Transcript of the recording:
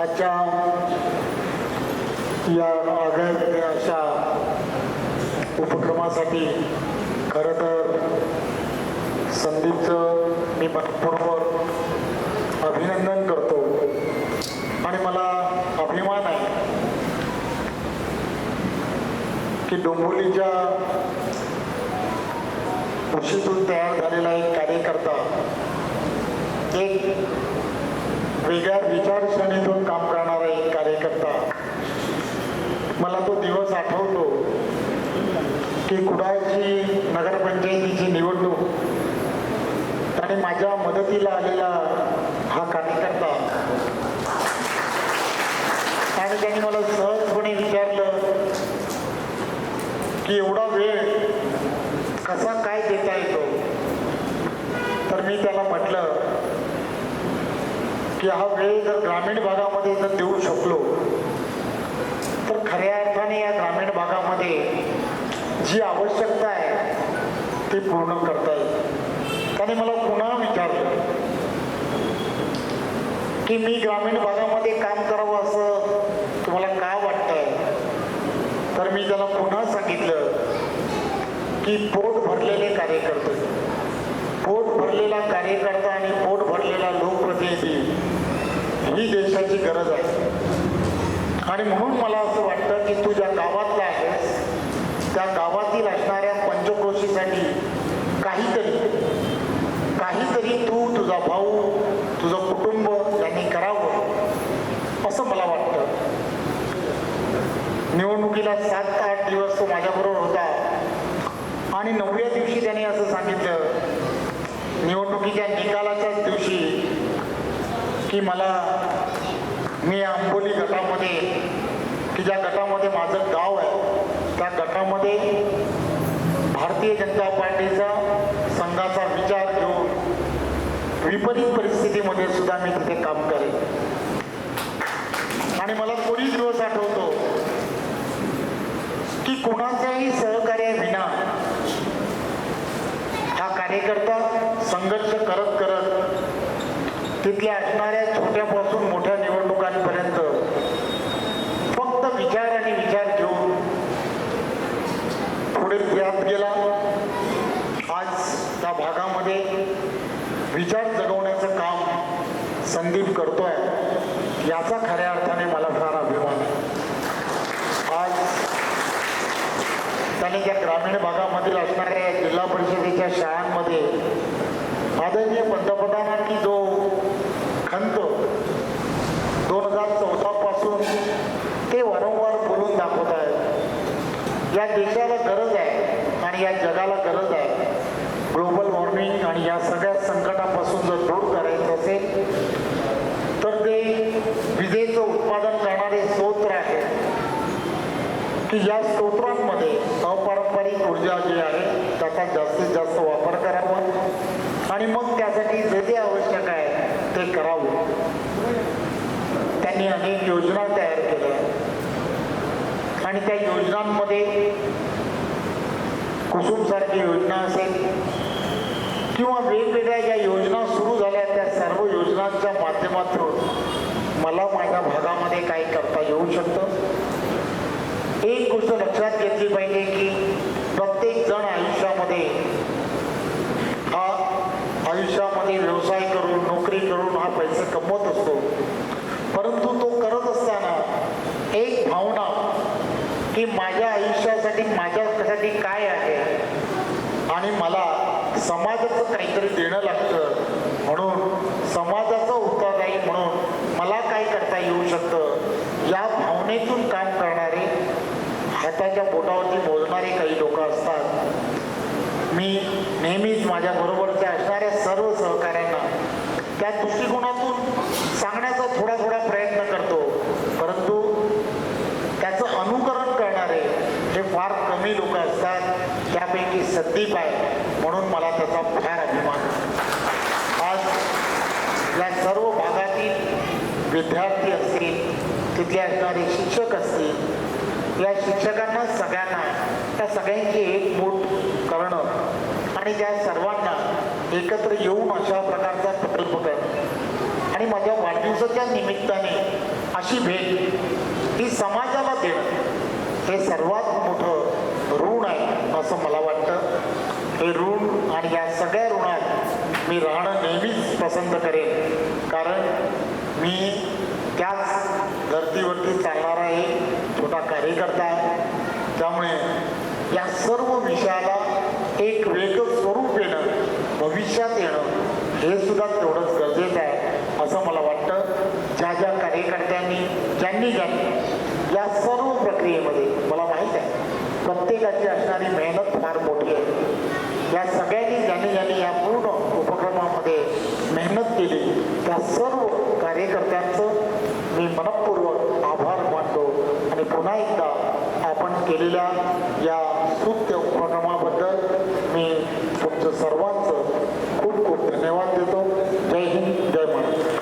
आजच्या या आगळ्या अशा उपक्रमासाठी खरं तर संदीपचं मी मनपूर्वक अभिनंदन करतो. आणि मला अभिमान आहे की डोंबोलीच्या उशीतून तयार झालेला एक कार्यकर्ता एक वेगळ्या विचारसरणीतून काम करणारा एक कार्यकर्ता. मला तो दिवस आठवतो की कुडाळची नगरपंचायतीची निवडणूक आणि माझ्या मदतीला आलेला हा कार्यकर्ता. आणि त्यांनी मला सहजपणे विचारलं की एवढा वेळ कसा काय देता येतो? तर मी त्याला म्हटलं की हा वेळ जर ग्रामीण भागामध्ये जर देऊ शकलो तर खऱ्या अर्थाने या ग्रामीण भागामध्ये जी आवश्यकता आहे ती पूर्ण करता येईल. त्याने मला पुन्हा विचारलं की मी ग्रामीण भागामध्ये काम करावं असं तुम्हाला का वाटतंय? तर मी त्याला पुन्हा सांगितलं की पोट भरलेले कार्यकर्ते. पोट भरलेला कार्यकर्ता आणि पोट भरलेला लोकप्रतिनिधी ही देशाची गरज आहे. आणि म्हणून मला असं वाटतं की तू ज्या गावातला आहेस त्या गावातील असणाऱ्या पंचक्रोशीसाठी काहीतरी काहीतरी तू तुझा भाऊ तुझं कुटुंब यांनी करावं असं मला वाटतं. निवडणुकीला सात ते आठ दिवस तो माझ्याबरोबर होता. आणि नवव्या दिवशी त्याने असं सांगितलं निवडणुकीच्या निकालाच्याच दिवशी की मला मी आंबोली गटामध्ये की ज्या गटामध्ये माझं गाव आहे त्या गटामध्ये भारतीय जनता पार्टीचा संघाचा विचार घेऊन विपरीत परिस्थितीमध्ये सुद्धा मी तिथे काम करेन आणि मला तोही दिवस आठवतो की कोणाच्याही सहकार्याविना हा कार्यकर्ता संघर्ष करत करत तिथल्या असणाऱ्या छोट्यापासून मोठ्या निवडणुकांपर्यंत फक्त विचार आणि विचार घेऊन पुढे जात गेला आज त्या भागामध्ये विचार जगवण्याचं काम संदीप करतोय याचा खऱ्या अर्थाने मला फार अभिमान आज त्याने त्या ग्रामीण भागामधील असणाऱ्या जिल्हा परिषदेच्या शाळांमध्ये आदरणीय पंतप्रधानांनी जो खंत. दोन हजार चौदा पासून ते वारंवार बोलून दाखवत आहेत. या देशाला गरज आहे आणि या जगाला गरज आहे. ग्लोबल वॉर्मिंग आणि या सगळ्या संकटापासून जर दूर करायचं असेल तर ते विजेचं उत्पादन करणारे स्रोत आहेत की या स्तोत्रांमध्ये अपारंपरिक ऊर्जा जी आहे त्याचा जास्तीत जास्त वापर करावा. आणि मग त्यासाठी जे जे आवश्यक आहे ते करावं. त्यांनी अनेक योजना तयार केल्या. आणि त्या योजनांमध्ये कुसुमसारखी योजना असेल किंवा वेगवेगळ्या ज्या योजना सुरू झाल्या त्या सर्व योजनांच्या माध्यमातून मला माझ्या भागामध्ये काही करता येऊ शकतं. एक गोष्ट लक्षात घेतली पाहिजे की प्रत्येक जण आयुष्यामध्ये आयुष्यामध्ये व्यवसाय करून नोकरी करून हा पैसे कमवत असतो. परंतु तो करत असताना एक भावना की माझ्या आयुष्यासाठी माझ्यासाठी काय आहे? आणि मला समाजाचं काहीतरी देणं लागतं. म्हणून समाजाचं उत्तरदायी म्हणून मला काय करता येऊ शकतं? या भावनेतून काम करणारे हाताच्या बोटावरती मोजणारे काही लोक असतात. मी नेहमीच माझ्या बरोबरच्या असणाऱ्या सर्व सहकाऱ्यांना त्या दृष्टिकोनातून सांगण्याचा थोडा थोडा प्रयत्न करतो. परंतु त्याचं अनुकरण करणारे हे फार कमी लोक असतात त्यापैकी संदीप आहे म्हणून मला त्याचा फार अभिमान. आज या सर्व भागातील विद्यार्थी असतील तिथले असणारे शिक्षक असतील या शिक्षकांना सगळ्यांना त्या सगळ्यांची एक मूठ आणि त्या सर्वांना एकत्र येऊन अशा प्रकारचा प्रकल्प कर. आणि माझ्या वाढदिवसाच्या निमित्ताने अशी भेट ही समाजाला देणं हे सर्वात मोठं ऋण आहे असं मला वाटतं. हे ऋण आणि या सगळ्या ऋणात मी राहणं नेहमीच पसंत करेन. कारण मी त्याच धर्तीवरती चालणारा एक छोटा कार्यकर्ता आहे. त्यामुळे या सर्व विषयाला एक वेगळं स्वरूप येणं भविष्यात येणं हे सुद्धा तेवढंच गरजेचं आहे असं मला वाटतं. ज्या ज्या कार्यकर्त्यांनी ज्यांनी ज्यांनी या सर्व प्रक्रियेमध्ये मला माहीत आहे प्रत्येकाची असणारी मेहनत फार मोठी आहे. या सगळ्यांनी ज्यांनी ज्यांनी या पूर्ण उपक्रमामध्ये मेहनत केली त्या सर्व कार्यकर्त्यांचं मी मनपूर्वक आभार मानतो. आणि पुन्हा एकदा आपण केलेल्या या स्तुत्य उपक्रमाबद्दल मी तुमचं सर्वांचं खूप खूप धन्यवाद देतो. जय हिंद जय महाराष्ट्र.